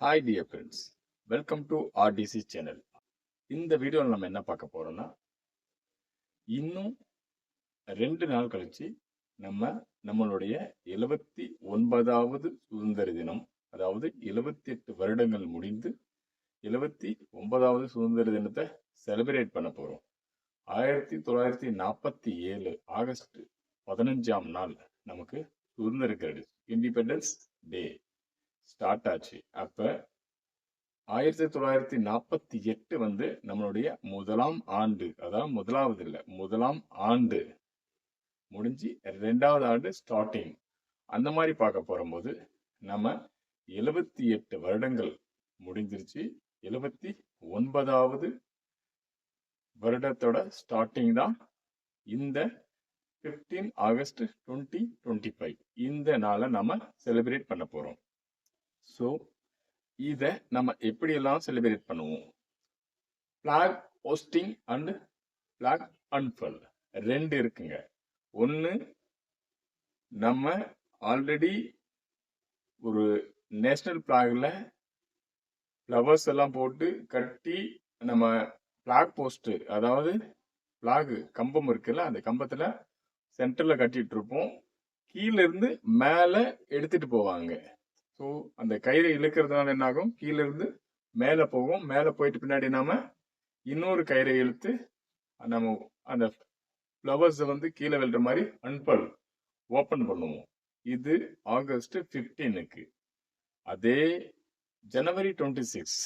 Hi dear friends welcome to RTC channel இந்த வீடியோவில் நம்ம என்ன பார்க்க போகிறோன்னா இன்னும் ரெண்டு நாள் கழித்து நம்ம நம்மளுடைய எழுபத்தி ஒன்பதாவது சுதந்திர தினம் அதாவது எழுபத்தி எட்டு வருடங்கள் முடிந்து எழுபத்தி ஒன்பதாவது சுதந்திர தினத்தை செலிப்ரேட் பண்ண போகிறோம் ஆயிரத்தி தொள்ளாயிரத்தி நாற்பத்தி ஏழு ஆகஸ்ட் பதினஞ்சாம் நாள் நமக்கு சுதந்திர கிரெடிட் இண்டிபெண்டன்ஸ் டே ஸ்டார்ட் ஆச்சு. அப்போ ஆயிரத்தி தொள்ளாயிரத்தி நாற்பத்தி எட்டு வந்து நம்மளுடைய முதலாம் ஆண்டு அதாவது முதலாவது இல்லை முதலாம் ஆண்டு. முடிஞ்சு ரெண்டாவது ஆண்டு ஸ்டார்டிங் அந்த மாதிரி பார்க்க போகும்போது நம்ம எழுபத்தி எட்டு வருடங்கள் முடிஞ்சிருச்சு. எழுபத்தி ஒன்பதாவது வருடத்தோட ஸ்டார்டிங் தான் இந்த fifteen August twenty twenty five இந்த நாளை நம்ம செலிப்ரேட் பண்ண போகிறோம் ஸோ இதை நம்ம எப்படியெல்லாம் செலிப்ரேட் பண்ணுவோம்? Flag hoisting and flag unfurl ரெண்டு இருக்குங்க. ஒன்று நம்ம ஆல்ரெடி ஒரு நேஷ்னல் ஃப்ளாகில் ஃப்ளவர்ஸ் எல்லாம் போட்டு கட்டி நம்ம ஃப்ளாக் போஸ்ட்டு அதாவது ஃப்ளாகு கம்பம் இருக்குல்ல அந்த கம்பத்தில் சென்டரில் கட்டிட்டு இருப்போம். கீழேருந்து மேலே எடுத்துகிட்டு போவாங்க. ஸோ அந்த கயிறை இழுக்கிறதுனால என்னாகும்? கீழே இருந்து மேலே போகும். மேலே போயிட்டு பின்னாடி நாம இன்னொரு கயிறை இழுத்து நம்ம அந்த ஃப்ளவர்ஸை வந்து கீழே விழுற மாதிரி அன்பல் ஓப்பன் பண்ணுவோம். இது ஆகஸ்ட் ஃபிஃப்டீனுக்கு அதே ஜனவரி டுவெண்ட்டி சிக்ஸ்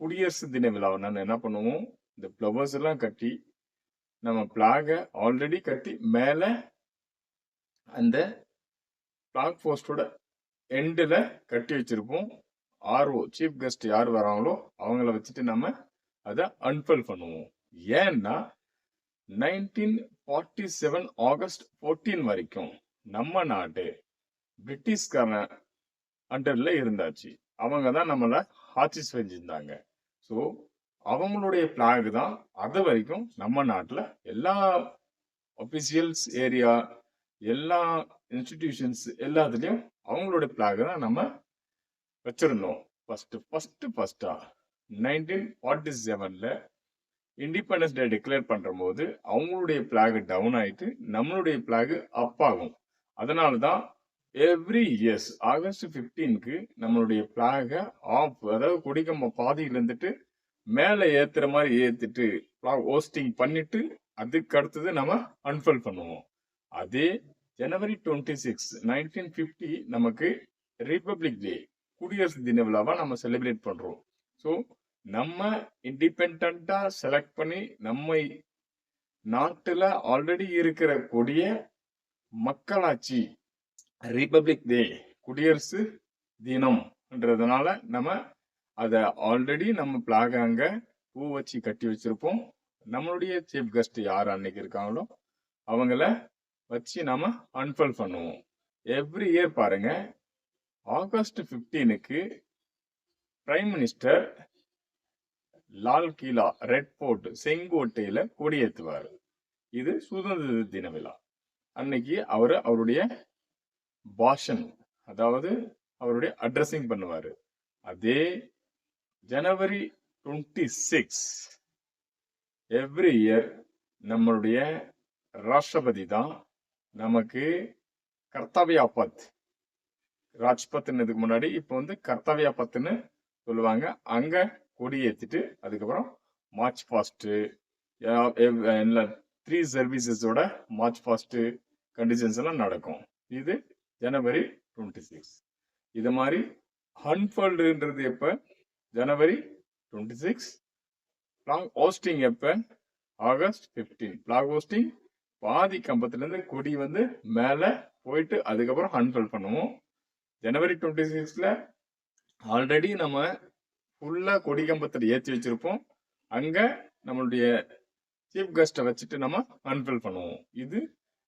குடியரசு தின விழாவை நான் என்ன பண்ணுவோம்? இந்த ஃப்ளவர்ஸ் எல்லாம் கட்டி நம்ம பிளாகை ஆல்ரெடி கட்டி மேலே அந்த பிளாக் போஸ்டோட எண்டில் கட்டி வச்சிருப்போம். ஆர்ஓ சீஃப் கெஸ்ட் யார் வராங்களோ அவங்கள வச்சுட்டு நம்ம அதை அன்ஃபல் பண்ணுவோம். ஏன்னா nineteen forty seven August fourteen வரைக்கும் நம்ம நாடு பிரிட்டிஷ்காரன் அண்டரில் இருந்தாச்சு. அவங்க தான் நம்மளை ஆட்சி செஞ்சிருந்தாங்க. ஸோ அவங்களுடைய பிளாக் தான் அது வரைக்கும் நம்ம நாட்டில் எல்லா ஒபிஷியல்ஸ் ஏரியா எல்லா இன்ஸ்டிடியூஷன்ஸ் எல்லாத்துலேயும் அவங்களோட பிளாக தான் நம்ம வச்சிருந்தோம். ஃபர்ஸ்ட் ஃபர்ஸ்ட் ஃபர்ஸ்டா நைன்டீன் ஃபார்ட்டி செவன்ல இண்டிபெண்டன்ஸ் டே டிக்ளேர் பண்ணும்போது போது அவங்களுடைய பிளாக் டவுன் ஆயிட்டு நம்மளுடைய பிளாக் அப் ஆகும். அதனால தான் எவ்ரி இயர்ஸ் ஆகஸ்ட் ஃபிஃப்டீனுக்கு நம்மளுடைய பிளாக ஆஃப் அதாவது கொடிக்கம்ப பாதியிலேருந்துட்டு மேலே ஏற்றுற மாதிரி ஏற்றிட்டு பிளாக் ஹோஸ்டிங் பண்ணிட்டு அதுக்கு அடுத்தது நம்ம அன்ஃபல் பண்ணுவோம். அதே ஜனவரி டுவெண்ட்டி சிக்ஸ் நைன்டீன் ஃபிஃப்டி நமக்கு ரிப்பப்ளிக் டே குடியரசு தின விழாவாக நம்ம செலிப்ரேட் பண்ணுறோம் ஸோ நம்ம இண்டிபெண்ட்டாக செலக்ட் பண்ணி நம்ம நாட்டில் ஆல்ரெடி இருக்கிற கொடிய மக்களாட்சி ரிப்பப்ளிக் டே குடியரசு தினம்ன்றதுனால நம்ம அதை ஆல்ரெடி நம்ம பிளாக் அங்கே பூ வச்சு கட்டி வச்சிருப்போம். நம்மளுடைய சீஃப் கெஸ்ட் யார் அன்னைக்கு இருக்காங்களோ அவங்கள வச்சு நாம் அன்ஃபல் பண்ணுவோம். எவ்ரி இயர் பாருங்க August ஃபிஃப்டீனுக்கு prime minister Lal Qila red fort செங்கோட்டையில கொடியேற்றுவார். இது சுதந்திர தின விழா. அன்னைக்கு அவர் அவருடைய பாஷன் அதாவது அவருடைய அட்ரஸிங் பண்ணுவார். அதே ஜனவரி டுவெண்ட்டி சிக்ஸ் எவ்ரி இயர் நம்மளுடைய ராஷ்டிரபதி தான் நமக்கு கர்த்தவியா பத் ராஜ்பத்னதுக்கு முன்னாடி இப்போ வந்து கர்த்தவியா பத்துன்னு சொல்லுவாங்க. அங்க கொடி ஏற்றிட்டு அதுக்கப்புறம் மார்ச் ஃபாஸ்ட்டு த்ரீ சர்வீசஸோட மார்ச் ஃபாஸ்ட்டு கண்டிஷன்ஸ் எல்லாம் நடக்கும். இது ஜனவரி டுவெண்ட்டி சிக்ஸ் இது மாதிரி ஹன்ஃபல்டுன்றது எப்போ? ஜனவரி டுவெண்ட்டி சிக்ஸ் பிளாக் ஹோஸ்டிங் எப்போ? ஆகஸ்ட் ஃபிஃப்டீன் பிளாக் ஹோஸ்டிங் பாதி கம்பத்துலேருந்து கொடி வந்து மேலே போயிட்டு அதுக்கப்புறம் அன்ஃபோல்ட் பண்ணுவோம். ஜனவரி டுவெண்ட்டி சிக்ஸில் ஆல்ரெடி நம்ம ஃபுல்லாக கொடி கம்பத்தில் ஏற்றி வச்சிருப்போம். அங்கே நம்மளுடைய சீஃப் கெஸ்ட்டை வச்சுட்டு நம்ம அன்ஃபில் பண்ணுவோம். இது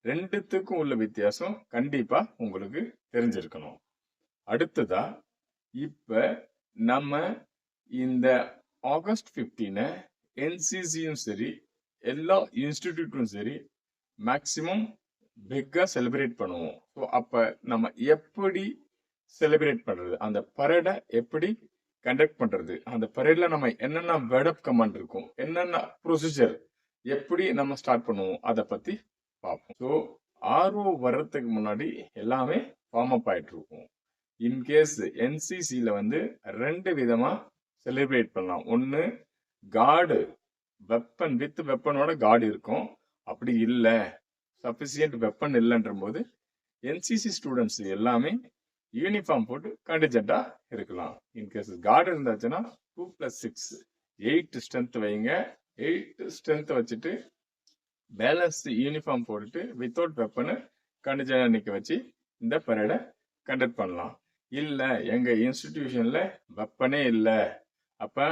ரெண்டுத்துக்கும் உள்ள வித்தியாசம் கண்டிப்பாக உங்களுக்கு தெரிஞ்சிருக்கணும். அடுத்ததா இப்போ நம்ம இந்த ஆகஸ்ட் ஃபிஃப்டீனை என்சிசியும் சரி எல்லா இன்ஸ்டிடியூட்டும் சரி மேக்சிமம் பிக்காக செலிப்ரேட் பண்ணுவோம். ஸோ அப்போ நம்ம எப்படி செலிப்ரேட் பண்ணுறது அந்த பரேடை எப்படி கண்டக்ட் பண்ணுறது அந்த பரேடில் நம்ம என்னென்ன வேர்டப் கமாண்ட் இருக்கும்? என்னென்ன ப்ரொசீஜர் எப்படி நம்ம ஸ்டார்ட் பண்ணுவோம்? அதை பற்றி பார்ப்போம். ஸோ ஆர்ஓ வர்றதுக்கு முன்னாடி எல்லாமே ஃபார்ம் அப் ஆயிட்டு இருக்கும். இன்கேஸ் என்சிசியில் வந்து ரெண்டு விதமாக செலிப்ரேட் பண்ணலாம். ஒன்று காடு வெப்பன் வித் வெப்பனோட காடு இருக்கும். அப்படி இல்லை. சஃபிசியன்ட் வெப்பன் இல்லைன்ற போது என்சிசி ஸ்டூடெண்ட்ஸ் எல்லாமே யூனிஃபார்ம் போட்டு கண்டிஜென்ட்டா இருக்கலாம். In case guard இருந்தாச்சுன்னா two plus six eight strength வைங்க. எயிட் ஸ்ட்ரென்த் வச்சுட்டு பேலன்ஸ் யூனிஃபார்ம் போட்டுட்டு வித்தவுட் வெப்பனு கண்டிஜென்டா நிற்க வச்சு இந்த பரேடை கண்டக்ட் பண்ணலாம். இல்லை எங்கள் இன்ஸ்டிடியூஷனில் வெப்பனே இல்லை. அப்போ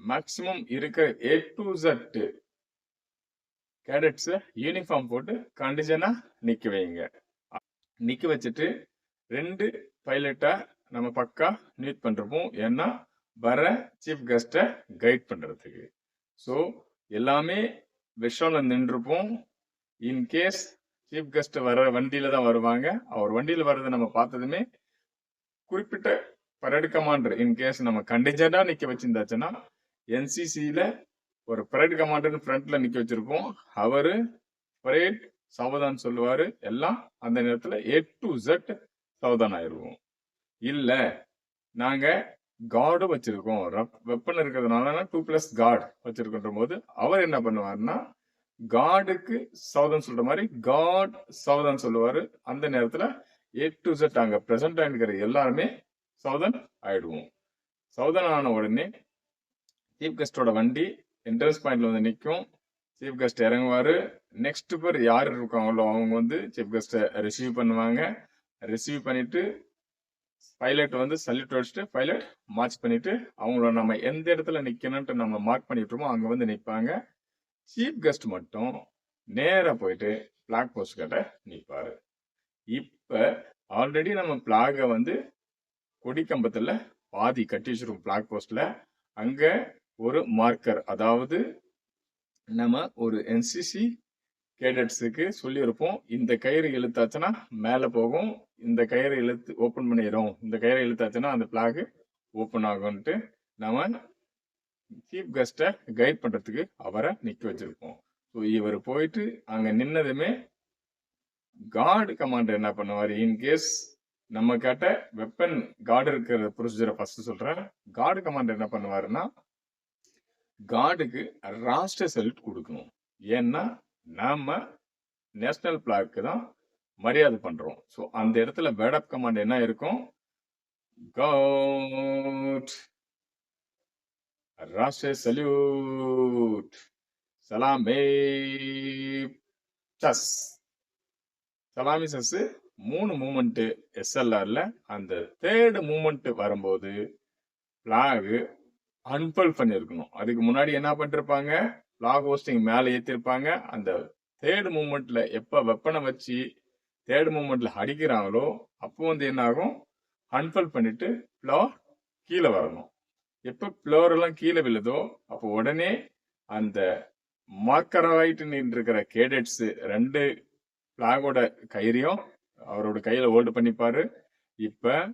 மேக்சிமம் இருக்கிற ஏ டு ஜட் கேடட்ஸை யூனிஃபார்ம் போட்டு கண்டிஷனாக நிற்க வைங்க நிற்க வச்சுட்டு ரெண்டு பைலட்டை நம்ம பக்கா நீட் பண்ணிருப்போம் ஏன்னா வர சீஃப் கெஸ்ட்டை கைட் பண்ணுறதுக்கு ஸோ எல்லாமே விஷால நின்றுப்போம். இன்கேஸ் சீஃப் கெஸ்ட் வர வண்டியில் தான் வருவாங்க. அவர் வண்டியில் வர்றதை நம்ம பார்த்ததுமே குறிப்பிட்ட பரேடு கமாண்டர் இன்கேஸ் நம்ம கண்டிஜெண்டாக நிற்க வச்சிருந்தாச்சுன்னா என்சிசியில் ஒரு பரேட் கமாண்டர் ஃப்ரண்ட்ல நிக்க வச்சிருக்கோம். அவரு பரேட் சாவதான் சொல்லுவாரு. எல்லாம் அந்த நேரத்துல ஏ டு ஜெட் சாவதான் ஆயிருவோம் இல்ல நாங்க காடு வச்சிருக்கோம். வெப்பன் இருக்கிறதுனால டூ பிளஸ் காட் வச்சிருக்கின்ற போது அவர் என்ன பண்ணுவாருன்னா காடுக்கு சவுதன் சொல்ற மாதிரி காட் சவுதன் சொல்லுவாரு. அந்த நேரத்துல ஏ டு செட் அங்க பிரசன்ட் ஆயிருக்கிற எல்லாருமே சவுதன் ஆயிடுவோம். சவுதன் ஆன உடனே சீஃப் கெஸ்டோட வண்டி என்ட்ரன்ஸ் பாயிண்ட்ல வந்து நிற்கும் சீஃப் கெஸ்ட் இறங்குவாரு. நெக்ஸ்ட் பேர் யார் இருக்காங்களோ அவங்க வந்து சீஃப் கெஸ்ட்டை ரிசீவ் பண்ணுவாங்க. ரிசீவ் பண்ணிட்டு பைலட் வந்து சல்யூட் வச்சுட்டு பைலட் மார்ச் பண்ணிட்டு அவங்கள நம்ம எந்த இடத்துல நிற்கணும்ட்டு நம்ம மார்க் பண்ணிட்டுருமோ அங்கே வந்து நிற்பாங்க சீஃப் கெஸ்ட் மட்டும் நேராக போயிட்டு பிளாக் போஸ்ட் கிட்ட நிற்பார் இப்போ ஆல்ரெடி நம்ம பிளாகை வந்து கொடி பாதி கட்டி வச்சிருக்கோம் பிளாக் போஸ்ட்டில் அங்கே ஒரு மார்க்கர் அதாவது நம்ம ஒரு என்சிசி கேடட்ஸுக்கு சொல்லியிருப்போம் இந்த கயிறு இழுத்தாச்சுன்னா மேலே போகும் இந்த கயிறு இழுத்து ஓப்பன் பண்ணிடும் இந்த கயிறு இழுத்தாச்சுன்னா அந்த பிளாகு ஓப்பன் ஆகும்ட்டு நம்ம சீஃப் கெஸ்ட்டை கைட் பண்ணுறதுக்கு அவரை நிற்க வச்சுருப்போம். ஸோ இவர் போயிட்டு அங்கே நின்னதுமே கார்டு கமாண்டர் என்ன பண்ணுவார்? இன்கேஸ் நம்ம கிட்ட வெப்பன் கார்டு இருக்கிற ப்ரொசீஜரை ஃபஸ்ட்டு சொல்கிறேன் கார்டு கமாண்டர் என்ன பண்ணுவாருன்னா கார்டுக்கு ராஷ்டிர செல்யூட் கொடுக்கணும். ஏன்னா நாம நேஷனல் பிளாக்கு தான் மரியாதை பண்றோம். ஸோ அந்த இடத்துல வேடப் கமாண்ட் என்ன இருக்கும்? கவுட் ராஷ்டிர சல்யூட் சலாமே சஸ். சலாமி சஸ் மூணு மூமெண்ட்டு எஸ்எல்ஆரில் அந்த தேர்டு மூமெண்ட்டு வரும்போது பிளாக் அன்பல் பண்ணியிருக்கணும். அதுக்கு முன்னாடி என்ன பண்ணிருப்பாங்க? லாக் ஹோஸ்டிங் மேலே ஏற்றிருப்பாங்க அந்த தேர்டு மூமெண்ட்ல எப்போ வெப்பனை வச்சு தேர்டு மூமெண்ட்ல அடிக்கிறாங்களோ அப்போ வந்து என்ன ஆகும்? அன்பல் பண்ணிட்டு ஃப்ளோ கீழே வரணும். எப்போ ஃப்ளோர் எல்லாம் கீழே விழுதோ அப்போ உடனே அந்த மார்க்கராயிட்டு நின்று இருக்கிற கேடட்ஸ் ரெண்டு ஃபிளாகோட கயிறையும் அவரோட கையில ஹோல்டு பண்ணிப்பாரு. இப்ப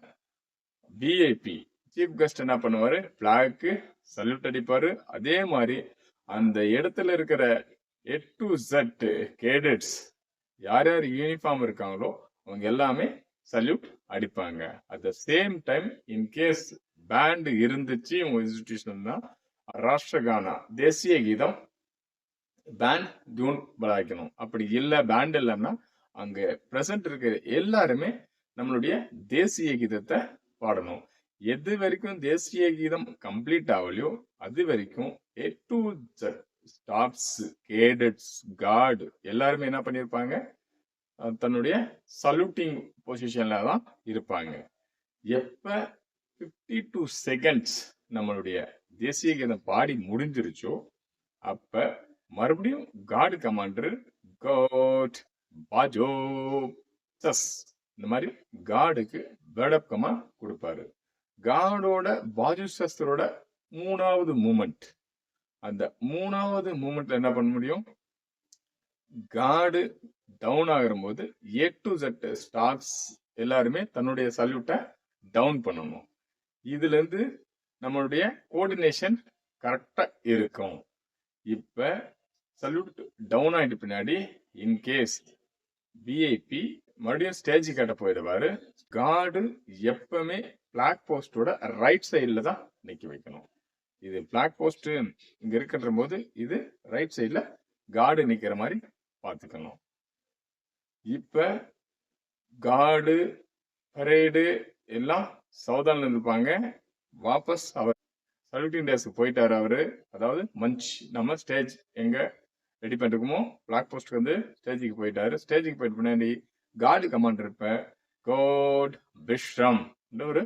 விஐபி சீஃப் கெஸ்ட் என்ன பண்ணுவார்? ஃப்ளாக்கு சல்யூட் அடிப்பார். அதே மாதிரி அந்த இடத்துல இருக்கிற எட் டு ஜட் கேடட்ஸ் யார் யார் யூனிஃபார்ம் இருக்காங்களோ அவங்க எல்லாமே சல்யூட் அடிப்பாங்க. At the same time in case band இருந்துச்சு உங்க இன்ஸ்டிடியூஷன்னா தான் ராஷ்டிரகானா தேசிய கீதம் பேண்ட் டியூன் பலாய்க்கணும். அப்படி இல்லை பேண்ட் இல்லைன்னா அங்கே ப்ரெசன்ட் இருக்கிற எல்லாருமே நம்மளுடைய தேசிய கீதத்தை பாடணும். எது வரைக்கும் தேசிய கீதம் கம்ப்ளீட் ஆகலையோ அது வரைக்கும் A to staffs cadets guard எல்லாருமே என்ன பண்ணியிருப்பாங்க? தன்னுடைய சல்யூட்டிங் பொசிஷன்ல தான் இருப்பாங்க. எப்போ ஃபிஃப்டி டூ செகண்ட்ஸ் நம்மளுடைய தேசிய கீதம் பாடி முடிஞ்சிருச்சோ அப்போ மறுபடியும் கார்டு கமாண்டர் காட் பாஜோ சஸ் இந்த மாதிரி கார்டுக்கு பேடப் கமாண்ட் கொடுப்பாரு. காடோட வாஜுசஸ்தரோட மூணாவது மூமெண்ட் அந்த மூணாவது மூமெண்ட்ல என்ன பண்ண முடியும்? காடு டவுன் ஆகிற போது ஏ டு ஜெட் ஸ்டாக்ஸ் எல்லாருமே தன்னுடைய சல்யூட்டை டவுன் பண்ணணும். இதுல இருந்து நம்மளுடைய கோஆர்டினேஷன் கரெக்டா இருக்கும். இப்ப சல்யூட் டவுன் ஆயிட்டு பின்னாடி இன்கேஸ் விஐபி மறுபடியும் ஸ்டேஜ் கட்ட போயிடுவாரு. காடு எப்பவுமே பிளாக் போஸ்டோட ரைட் சைடில் தான் நிற்க வைக்கணும். இது பிளாக் போஸ்ட்டு இங்கே இருக்கின்ற போது இது ரைட் சைடில் கார்டு நிற்கிற மாதிரி பார்த்துக்கணும். இப்போ கார்டு பரேடு எல்லாம் சவுதானில் இருப்பாங்க வாபஸ் அவர் சல்யூட்டிங் டேஸ்க்கு போயிட்டார் அவர். அதாவது மஞ்ச் நம்ம ஸ்டேஜ் எங்கே ரெடி பண்ணிருக்கோமோ பிளாக் போஸ்ட்டுக்கு வந்து ஸ்டேஜுக்கு போயிட்டாரு. ஸ்டேஜுக்கு போயிட்டு பின்னாடி கார்டு கமாண்ட் இருப்பேன் கோட் பிஷ்ரம் ஒரு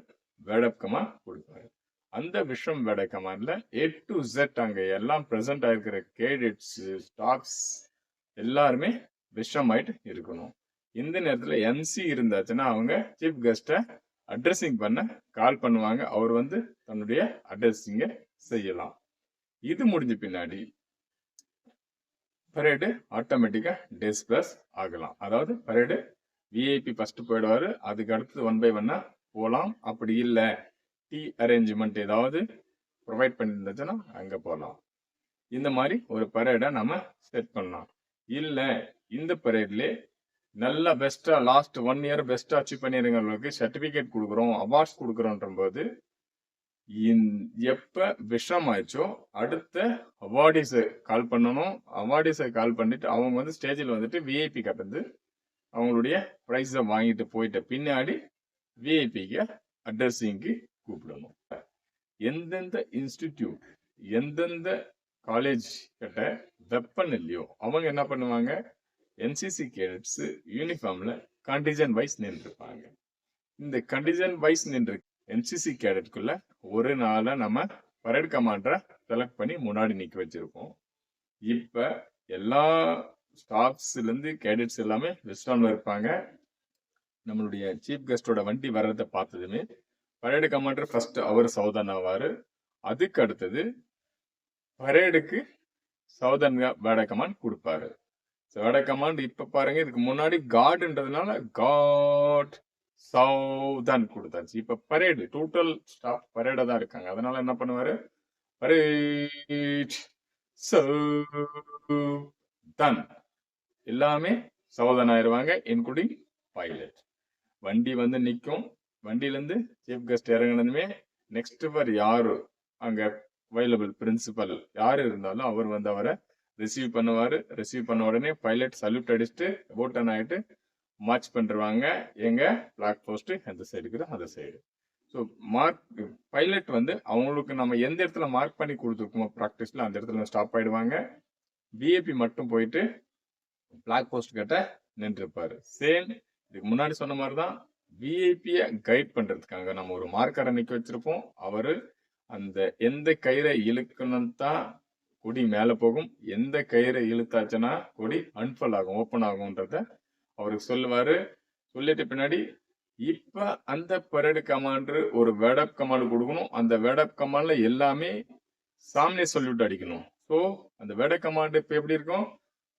வேடப் கமாண்ட் கொடுப்பாரு. அந்த விஷம் வேட கமாண்ட்ல ஏ டு ஜெட் அங்க எல்லாம் ப்ரெசென்ட் ஆயிருக்கிற கேடிட்ஸ் ஸ்டாக்ஸ் எல்லாருமே விஷம் ஆயிட்டு இருக்கணும். இந்த நேரத்துல எம்சி இருந்தாச்சுன்னா அவங்க சீஃப் கெஸ்ட அட்ரஸிங் பண்ண கால் பண்ணுவாங்க. அவர் வந்து தன்னுடைய அட்ரஸிங்க செய்யலாம். இது முடிஞ்ச பின்னாடி பரேடு ஆட்டோமேட்டிக்கா டிஸ்பிளஸ் ஆகலாம். அதாவது பரேடு விஐபி ஃபர்ஸ்ட் போயிடுவாரு. அதுக்கு அடுத்தது ஒன் பை ஒன்னா போகலாம் அப்படி இல்லை. டீ அரேஞ்ச்மெண்ட் ஏதாவது ப்ரொவைட் பண்ணியிருந்துச்சுன்னா அங்கே போகலாம் இந்த மாதிரி ஒரு பரேடை நம்ம செட் பண்ணலாம். இல்லை இந்த பரேட்லேயே நல்லா பெஸ்ட்டாக லாஸ்ட் ஒன் இயர் பெஸ்ட்டாக அச்சீவ் பண்ணிருங்களுக்கு சர்டிஃபிகேட் கொடுக்குறோம் அவார்ட்ஸ் கொடுக்குறோன்ற போது இந்- எப்போ விஷம் ஆயிடுச்சோ அடுத்த அவார்டிஸை கால் பண்ணணும். அவார்டிஸை கால் பண்ணிட்டு அவங்க வந்து ஸ்டேஜில் வந்துட்டு விஐபி கட்டந்து அவங்களுடைய ப்ரைஸை வாங்கிட்டு போயிட்ட பின்னாடி விஐபிக்கு அட்ரஸிங்க்கு கூப்பிடணும். எந்தெந்த இன்ஸ்டிடியூட் எந்தெந்த காலேஜ் கிட்ட வெப்பன் இல்லையோ அவங்க என்ன பண்ணுவாங்க? என்சிசி கேடட்ஸ் யூனிஃபார்ம்ல கண்டிஜன் வைஸ் நின்றுருப்பாங்க இந்த கண்டிஜன் வைஸ் நின்று என்சிசி கேடட்குள்ள ஒரு நாளை நம்ம பரேட் கமாண்டரை செலக்ட் பண்ணி முன்னாடி நிற்க வச்சிருக்கோம் இப்போ எல்லா ஸ்டாஃப்ஸ்லேருந்து கேடட்ஸ் எல்லாமே வெஸ்டர்னில் இருப்பாங்க. நம்மளுடைய சீஃப் கெஸ்டோட வண்டி வர்றதை பார்த்ததுமே பரேடு கமாண்டர் ஃபர்ஸ்ட் அவர் சவுதன் ஆவார். அதுக்கு அடுத்தது பரேடுக்கு சவுதன் வேட கமாண்ட் கொடுப்பாரு. வேட கமாண்ட் இப்போ பாருங்க இதுக்கு முன்னாடி காடுன்றதுனால காட் சவுதன் கொடுத்தாச்சு. இப்போ பரேடு டோட்டல் ஸ்டாஃப் பரேடாக தான் இருக்காங்க. அதனால என்ன பண்ணுவாரு? பரேட் சவுதன் எல்லாமே சவுதன் ஆயிடுவாங்க இன்க்ளூடிங் பைலட் வண்டி வந்து நிற்கும் வண்டியிலேருந்து சீஃப் கெஸ்ட் இறங்குனதுமே நெக்ஸ்ட் ஃபர் யார்? அங்கே அவைலபிள் பிரின்சிபல் யார் இருந்தாலும் அவர் வந்து அவரை ரிசீவ் பண்ணுவார். ரிசீவ் பண்ண உடனே பைலட் சல்யூட் அடிச்சுட்டு ஓட்டன் ஆகிட்டு மார்ச் பண்ணிருவாங்க. எங்கள் பிளாக் போஸ்ட்டு எந்த சைடு இருக்குதோ அந்த சைடு ஸோ மார்க் பைலட் வந்து அவங்களுக்கு நம்ம எந்த இடத்துல மார்க் பண்ணி கொடுத்துருக்கோமோ ப்ராக்டிஸில் அந்த இடத்துல ஸ்டாப் ஆகிடுவாங்க பிஏபி மட்டும் போயிட்டு பிளாக் போஸ்ட் கிட்ட நின்றுருப்பார் சேம் இதுக்கு முன்னாடி சொன்ன மாதிரி தான் விஐபியை கைட் பண்ணுறதுக்காக நம்ம ஒரு மார்க்கரை நிற்க வச்சுருப்போம். அவர் அந்த எந்த கயிறை இழுக்கணும் தான் கொடி மேலே போகும். எந்த கயிறை இழுத்தாச்சுன்னா கொடி அன்ஃபல் ஆகும் ஓப்பன் ஆகும்ன்றத அவருக்கு சொல்லுவார். சொல்லிட்டு பின்னாடி இப்போ அந்த பரேடு கமாண்டர் ஒரு வேடப் கமாண்ட் கொடுக்கணும். அந்த வேடப் கமாண்டில் எல்லாமே சாமியை சொல்லிவிட்டு அடிக்கணும். ஸோ அந்த வேட கமாண்டு இப்போ எப்படி இருக்கும்?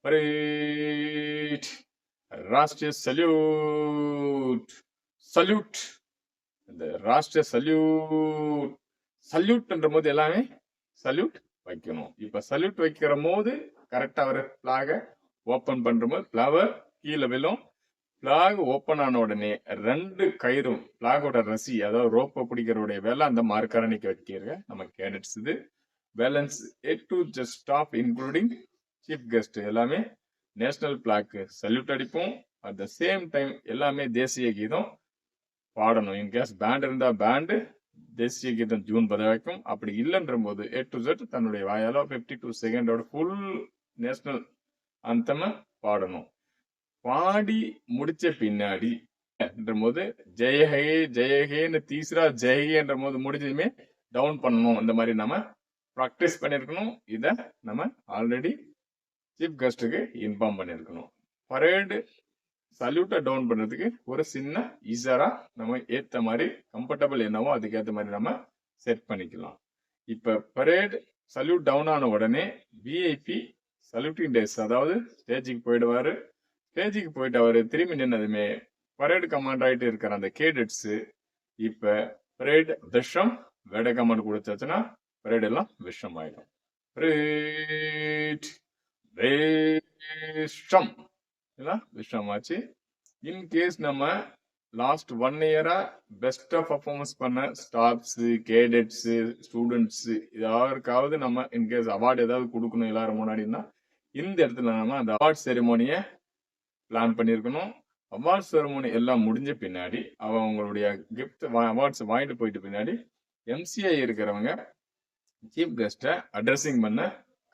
பரேட் ராஷ்டிரிய சல்யூட் சல்யூட் இந்த ராஷ்டிரிய சல்யூட் சல்யூட்ன்ற போது எல்லாமே சல்யூட் வைக்கணும். இப்ப சல்யூட் வைக்கிற போது கரெக்டா வர பிளாக ஓபன் பண்ற போது பிளவர் கீழே விழும். பிளாக் ஓபன் ஆன உடனே ரெண்டு கயிறும் பிளாகோட ரசி அதாவது ரோப்பை பிடிக்கிறோடைய வேலை அந்த மார்க்கரணிக்கு வைக்கிற நம்ம கேடட்ஸ் இது balance A to just stop including chief guest எல்லாமே நேஷனல் பிளாக் சல்யூட் அடிப்போம். அட் த சேம் டைம் எல்லாமே தேசிய கீதம் பாடணும். இன்கேஸ் பேண்ட் இருந்தால் பேண்டு தேசிய கீதம் ஜூன் பத வரைக்கும் அப்படி இல்லைன்ற போது ஏ டு ஜெட் தன்னுடைய வாயால ஃபிஃப்டி டூ செகண்டோட ஃபுல் நேஷனல் அந்தம பாடணும். பாடி முடிச்ச பின்னாடி போது ஜெயஹே ஜெயஹேன்னு தீஸ்ரா ஜெயஹேன்ற போது முடிஞ்சதுமே டவுன் பண்ணணும். இந்த மாதிரி நம்ம ப்ராக்டிஸ் பண்ணியிருக்கணும். இதை நம்ம ஆல்ரெடி சீஃப் கெஸ்ட்டுக்கு இன்ஃபார்ம் பண்ணியிருக்கணும். பரேடு சல்யூட்டை டவுன் பண்ணுறதுக்கு ஒரு சின்ன ஈஸரா நம்ம ஏற்ற மாதிரி கம்ஃபர்டபுள் என்னவோ அதுக்கேற்ற மாதிரி நம்ம செட் பண்ணிக்கலாம். இப்போ பரேட் சல்யூட் டவுன் ஆன உடனே விஐபி சல்யூட்டிங் டேஸ் அதாவது ஸ்டேஜுக்கு போயிடுவார். ஸ்டேஜுக்கு போயிட்டு அவர் திரும்பி நின்னதுமே பரேடு கமாண்ட் ஆகிட்டு இருக்கிற அந்த கேடட்ஸு இப்போ பரேட் விஷம் வேட கமாண்ட் கொடுத்தாச்சுன்னா பரேட் எல்லாம் விஷம் ஆயிடும். பரேட் விஷம். எல்லாம் விஷம் ஆச்சு. இன்கேஸ் நம்ம லாஸ்ட் ஒன் இயரா பெஸ்டா பர்ஃபார்மன்ஸ் பண்ண ஸ்டாஃப்ஸ் கேடட்ஸ் ஸ்டூடெண்ட்ஸ் யாருக்காவது நம்ம இன்கேஸ் அவார்டு ஏதாவது கொடுக்கணும் எல்லாரும் முன்னாடின்னா இந்த இடத்துல நம்ம அந்த அவார்ட் செரிமோனியை பிளான் பண்ணியிருக்கணும் அவார்ட் செரமோனி எல்லாம் முடிஞ்ச பின்னாடி அவங்களுடைய கிஃப்ட் அவார்ட்ஸ் வாங்கிட்டு போயிட்டு பின்னாடி எம்சிஐ இருக்கிறவங்க சீஃப் கெஸ்ட்டை அட்ரஸிங் பண்ண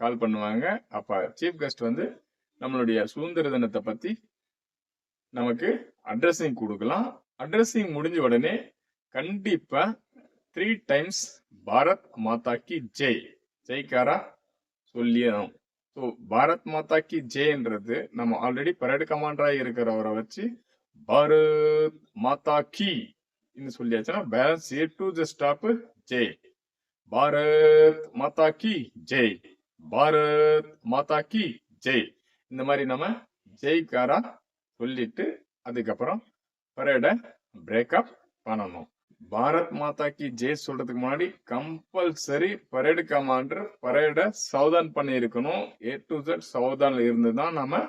கால் பண்ணுவாங்க. அப்போ சீஃப் கெஸ்ட் வந்து நம்மளுடைய சுதந்திர தினத்தை பற்றி நமக்கு அட்ரஸிங் கொடுக்கலாம். அட்ரஸிங் முடிஞ்ச உடனே கண்டிப்பாக த்ரீ டைம்ஸ் பாரத் மாதா கி ஜெய். ஜெய்காரா சொல்லியணும் ஸோ பாரத் மாதா கி ஜெய்ன்றது நம்ம ஆல்ரெடி பரேடு கமாண்டராக இருக்கிறவரை வச்சு பாரத் மாதா கி சொல்லியாச்சுன்னா balance A to the stop Jai Bharat Mata கி ஜெய் பாரத் மாதா கி ஜெய். இந்த மாதிரி நம்ம ஜெய்காரா சொல்லிட்டு அதுக்கப்புறம் பரேடை பிரேக்கப் பண்ணணும். பாரத் மாதா கி ஜெய் சொல்றதுக்கு முன்னாடி கம்பல்சரி பரேடு கமாண்டர் பரேடை சவுதான் பண்ணி இருக்கணும் ஏ டு ஜெட் சவுதான்ல இருந்து தான் நம்ம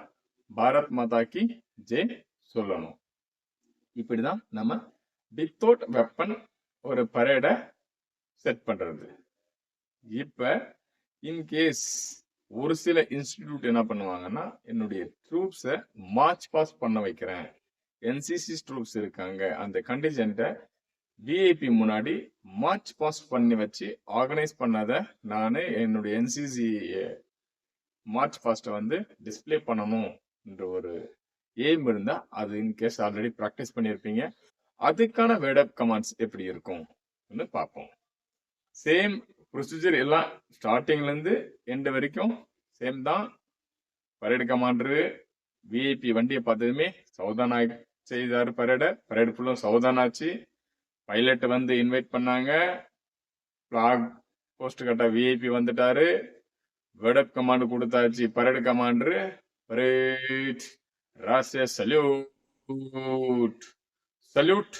பாரத் மாதா கி ஜெய் சொல்லணும். இப்படிதான் நம்ம வித்தவுட் வெப்பன் ஒரு பரேடை செட் பண்றது. இப்ப இன்கேஸ் ஒரு சில இன்ஸ்டிடியூட் என்ன பண்ணுவாங்கன்னா என்னுடைய ட்ரூப்ஸை மார்ச் பாஸ் பண்ண வைக்கிறேன். என்சிசி ட்ரூப்ஸ் இருக்காங்க. அந்த கண்டிஜென்ட்டை விஐபி முன்னாடி மார்ச் பாஸ் பண்ணி வச்சு ஆர்கனைஸ் பண்ணாத நான் என்னுடைய என்சிசி மார்ச் பாஸ்ட்டை வந்து டிஸ்ப்ளே பண்ணணும் என்ற ஒரு எய்ம் இருந்தால் அது இன்கேஸ் ஆல்ரெடி ப்ராக்டிஸ் பண்ணியிருப்பீங்க அதுக்கான வேர்ட் கமாண்ட்ஸ் எப்படி இருக்கும்? பார்ப்போம். சேம் ப்ரொசீஜர் எல்லாம் ஸ்டார்டிங்லேருந்து எண்ட் வரைக்கும் சேம் தான். பரேடு கமாண்டரு விஐபி வண்டியை பார்த்ததுமே சவுதான் செய்தார் பரேடை பரேடு ஃபுல்லும் சவுதான் ஆச்சு. பைலட் வந்து இன்வைட் பண்ணாங்க. ஃப்ளாக் போஸ்ட் கட்ட விஐபி வந்துட்டாரு. வேர்டப் கமாண்டு கொடுத்தாச்சு பரேடு கமாண்டரு பரேட் ராசிய சல்யூட் சல்யூட்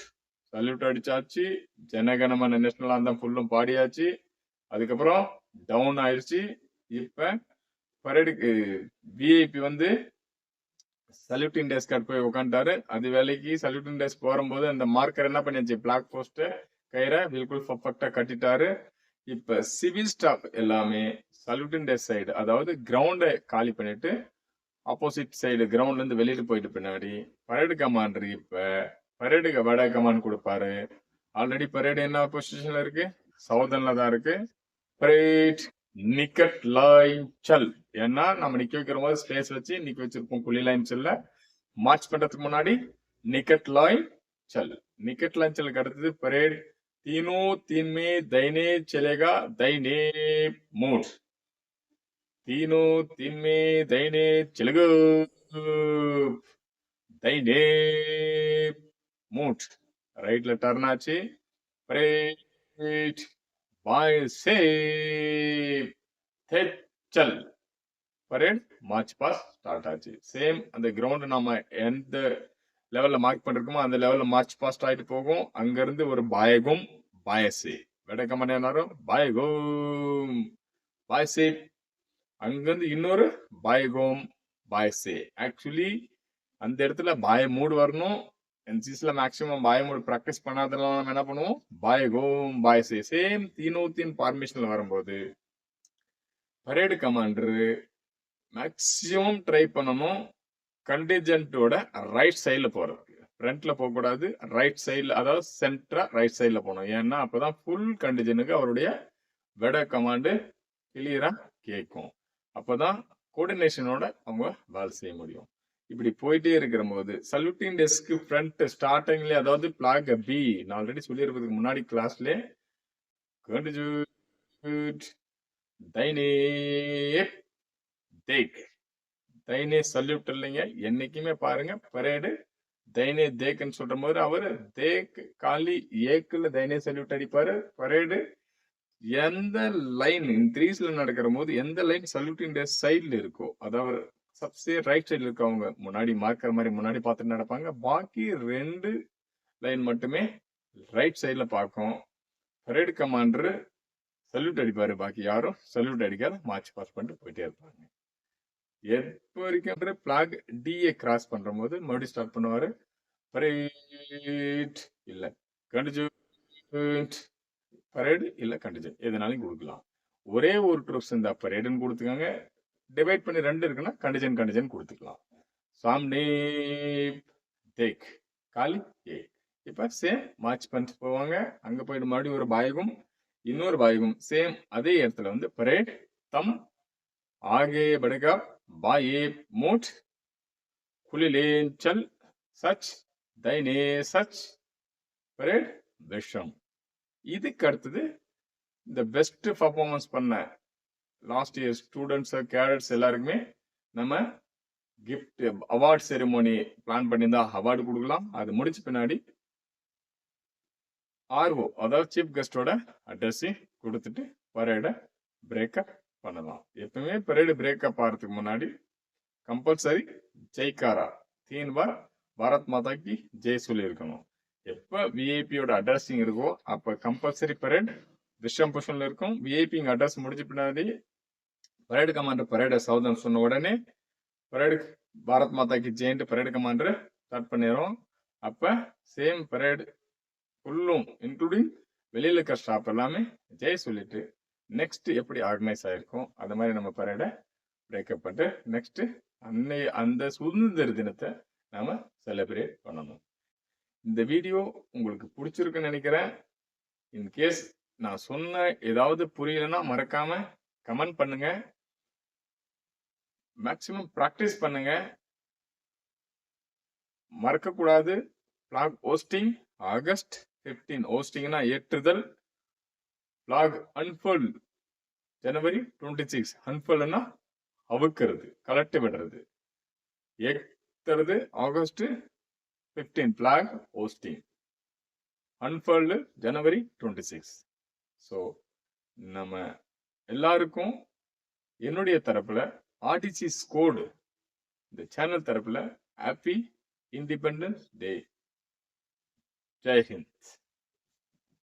சல்யூட் அடிச்சாச்சு. ஜனகணமன நேஷனல் ஆந்தம் ஃபுல்லும் பாடியாச்சு. அதுக்கப்புறம் டவுன் ஆயிடுச்சு இப்ப பரேடுக்கு விஐபி வந்து சல்யூட்டிங் டெஸ்க் போய் உட்காந்துட்டாரு அது வேலைக்கு சல்யூட்டின் டெஸ்க் போகும்போது அந்த மார்க்கர் என்ன பண்ணியாச்சு பிளாக் போஸ்ட் கயிறை பில்குல் பர்ஃபெக்டா கட்டிட்டாரு. இப்ப சிவில் ஸ்டாஃப் எல்லாமே சல்யூட்டின் டெஸ்க் சைடு அதாவது கிரவுண்டை காலி பண்ணிட்டு ஆப்போசிட் சைடு கிரவுண்ட்ல இருந்து வெளியிட்டு போயிட்டு பின்னாடி பரேடு கமாண்டர் இப்ப. பரேடுக்கு வட கமாண்ட் கொடுப்பாரு. ஆல்ரெடி பரேடு என்ன பொசிஷன்ல இருக்கு? சவுதன்ல தான் இருக்கு. பரேட் நிக்கட் லைன் சல் ஏன்னா நம்ம நிக்க வைக்கிற போது ஸ்பேஸ் வச்சு நிக்க வச்சிருப்போம் குழி லைன் செல்ல மார்ச் பண்றதுக்கு முன்னாடி நிக்கட் லைன் चल निकट लाइन चल அடுத்தது परेड तीनों तीन में दाहिने चलेगा दाहिने मोड़ तीनों तीन में दाहिने चलेगा दाहिने மூட் ரைட்ல டர்ன் ஆச்சு பரேட் பாய் சே சல் பரேட் மார்ச் பாஸ் ஸ்டார்ட் ஆச்சு. சேம் அந்த கிரவுண்டு நம்ம எந்த லெவலில் மார்க் பண்ணிருக்கோமோ அந்த லெவலில் மார்ச் பாஸ்ட் ஆகிட்டு போகும். அங்கேருந்து ஒரு பாயகும் பாயசே. வெடக்கமான நேரம் பாயகோம். பாயசே. அங்கேருந்து இன்னொரு பாயகோம் பாயசே. ஆக்சுவலி அந்த இடத்துல பாய மூடு வரணும். என்சிஸ்ல மேக்ஸிமம் பாய மூடு ப்ராக்டிஸ் பண்ணாதனால நம்ம என்ன பண்ணுவோம்? பாயகோம் பாயசே சேம் தீனோ தீன் ஃபார்மேஷன்ல வரும்போது பரேடு கமாண்டரு மேக்ஸிமம் ட்ரை பண்ணணும். கண்டிஜென்ட்டோட ரைட் சைடில் போகிறதுக்கு ஃப்ரண்ட்ல போகக்கூடாது ரைட் சைடில் அதாவது சென்டரா ரைட் சைடில் போகணும். ஏன்னா அப்பதான் ஃபுல் கண்டிஜனுக்கு அவருடைய வெட கமாண்டு கிளியராக கேட்கும். அப்பதான் கோஆர்டினேஷனோட அவங்க வேலை செய்ய முடியும். இப்படி போயிட்டே இருக்கிற போது சல்யூட்டிங் டெஸ்க் ஃப்ரண்ட் ஸ்டார்டிங்ல அதாவது பிளாக் பி நான் ஆல்ரெடி சொல்லியிருப்பதுக்கு முன்னாடி கிளாஸ்ல தைனே தேக் தைனே சல்யூட் இல்லைங்க. என்னைக்குமே பாருங்க பரேடு தைனே தேக்குன்னு சொல்ற போது அவர் தேக் காலி ஏக்குல தைனே சல்யூட் அடிப்பாரு. பரேடு எந்த லைன் த்ரீஸ்ல நடக்கிற போது எந்த லைன் சல்யூட்டின் சைட்ல இருக்கோ அதாவது சப்ஸ்டே ரைட் சைடில் இருக்கவங்க முன்னாடி மார்க்கர் மாதிரி முன்னாடி பார்த்துட்டு நடப்பாங்க. பாக்கி ரெண்டு லைன் மட்டுமே ரைட் சைடில் பார்க்கும். பரேடு கமாண்டர் சல்யூட் அடிப்பார். பாக்கி யாரும் சல்யூட் அடிக்காத மார்ச் பாஸ் பண்ணிட்டு போயிட்டே இருப்பாங்க. எப்போ வரைக்கும் பிளாக் டிஏ கிராஸ் பண்ணுற போது மறுபடியும் ஸ்டார்ட் பண்ணுவார். பரேட் இல்லை. கண்டிஜென்ட் பரேடு இல்லை கண்டிஜென்ட் எதுனாலும் கொடுக்கலாம். ஒரே ஒரு ட்ரூப்ஸ் இந்த பரேடுன்னு கொடுத்துக்காங்க. டிவைட் பண்ணி ரெண்டு இருக்குன்னா கண்டிஜன் கண்டிஜன் கொடுத்துக்கலாம். சாம்னே தேக் காலி ஏ இப்போ சேம் மார்ச் பண்ணிட்டு போவாங்க. அங்கே போயிட்டு மறுபடியும் ஒரு பாயகம் இன்னொரு பாயகம். சேம் அதே இடத்துல வந்து பரே தம் ஆகே படுகா பாயே மூட் குலிலேன் சல் சச் தைனே சச் பரேட் விஷம். இதுக்கு அடுத்தது இந்த பெஸ்ட் பர்ஃபார்மன்ஸ் பண்ண லாஸ்ட் இயர் ஸ்டூடெண்ட்ஸ் கேடட்ஸ் எல்லாருக்குமே நம்ம கிஃப்ட் அவார்ட் செரிமோனி பிளான் பண்ணியிருந்தா அவார்டு கொடுக்கலாம். அது முடிச்ச பின்னாடி ஆர்ஓ அதாவது சீஃப் கெஸ்டோட அட்ரஸையும் கொடுத்துட்டு பரேடை பிரேக்கப் பண்ணலாம். எப்பவுமே பரேடு பிரேக்கப் ஆகிறதுக்கு முன்னாடி கம்பல்சரி ஜெய்காரா தீன் பார் பாரத் மாதாக்கு ஜெய் சொல்லியிருக்கணும். எப்போ விஐபியோட அட்ரஸிங் இருக்கோ அப்போ கம்பல்சரி பரேட் விஷம் புஷனில் இருக்கும். விஐபிங்க அட்ரஸ் முடிஞ்ச பின்னாடி பரேடு கமாண்டர் பரேட சவுதன் சொன்ன உடனே பரேடு பாரத் மாதா கி ஜெயின்ட் பரேடு கமாண்டர் ஸ்டார்ட் பண்ணிடுறோம் அப்போ சேம் பரேடு ஃபுல்லும் இன்க்ளூடிங் வெளியில் இருக்கிற ஸ்டாப் எல்லாமே ஜெய் சொல்லிட்டு நெக்ஸ்ட் எப்படி ஆர்கனைஸ் ஆயிருக்கும் அது மாதிரி நம்ம பரேடை பிரேக்கப் பண்ணிட்டு நெக்ஸ்ட் அன்னை அந்த சுதந்திர தினத்தை நாம செலிப்ரேட் பண்ணணும். இந்த வீடியோ உங்களுக்கு பிடிச்சிருக்குன்னு நினைக்கிறேன். இன்கேஸ் நான் சொன்ன ஏதாவது புரியலன்னா மறக்காம கமெண்ட் பண்ணுங்க. மேக்சிமம் ப்ராக்டிஸ் பண்ணுங்க. மறக்கக்கூடாது. பிளாக் ஹோஸ்டிங் ஆகஸ்ட் 15 ஹோஸ்டிங்னா ஏற்றுதல். Flag unfold January twenty six அன்ஃபோல்ட்னா அவுக்கிறது கலட்டு விடுறது. ஏற்றுறது August 15 flag hoisting unfold January twenty six so நம்ம எல்லாருக்கும் என்னுடைய தரப்பில் ஆர்டிசி ஸ்கோடு இந்த சேனல் தரப்புல happy independence day. Jai Hind.